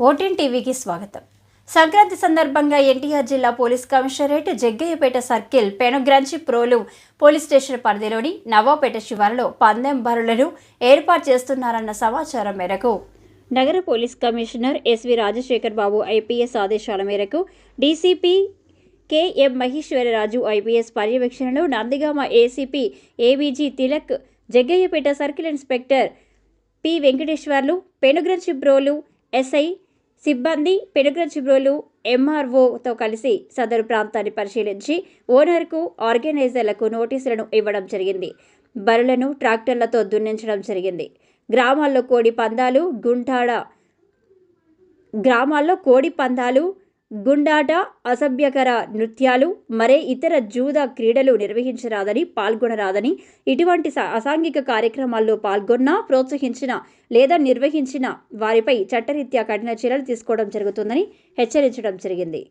ఓటీన్ టీవీకి స్వాగతం. సంక్రాంతి సందర్భంగా ఎన్టీఆర్ జిల్లా police commissionerate Jaggayyapeta circle Penuganchiprolu police station పరిధిలోని నవాపేట శివారులో పందెం బరులను ఏర్పాటు చేస్తున్నారన్న సమాచారం మేరకు. నగర police commissioner SV Rajasekhar Babu IPS ఆదేశాల మేరకు డీసీపీ కెఎం మహేశ్వరరాజు ఐపీఎస్ పర్యవేక్షణలో Nandigama ACP AVG Tilak Jaggayyapeta circle inspector P Venkateswarlu Penuganchiprolu SI సిబ్బంది పెనుగ్రచిబ్రోలు ఎంఆర్ఓతో కలిసి సదరు ప్రాంతాన్ని పరిశీలించి ఓనర్కు ఆర్గనైజర్లకు నోటీసులను ఇవ్వడం జరిగింది. బరులను ట్రాక్టర్లతో దున్నించడం జరిగింది. గ్రామాల్లో కోడి పందాలు గుంటాడ గ్రామాల్లో కోడి పందాలు గుండాట అసభ్యకర నృత్యాలు మరే ఇతర జూద క్రీడలు నిర్వహించరాదని పాల్గొనరాదని ఇటువంటి అసాంఘిక కార్యక్రమాల్లో పాల్గొన్నా ప్రోత్సహించిన లేదా నిర్వహించిన వారిపై చట్టరీత్యా కఠిన చర్యలు తీసుకోవడం జరుగుతుందని హెచ్చరించడం జరిగింది.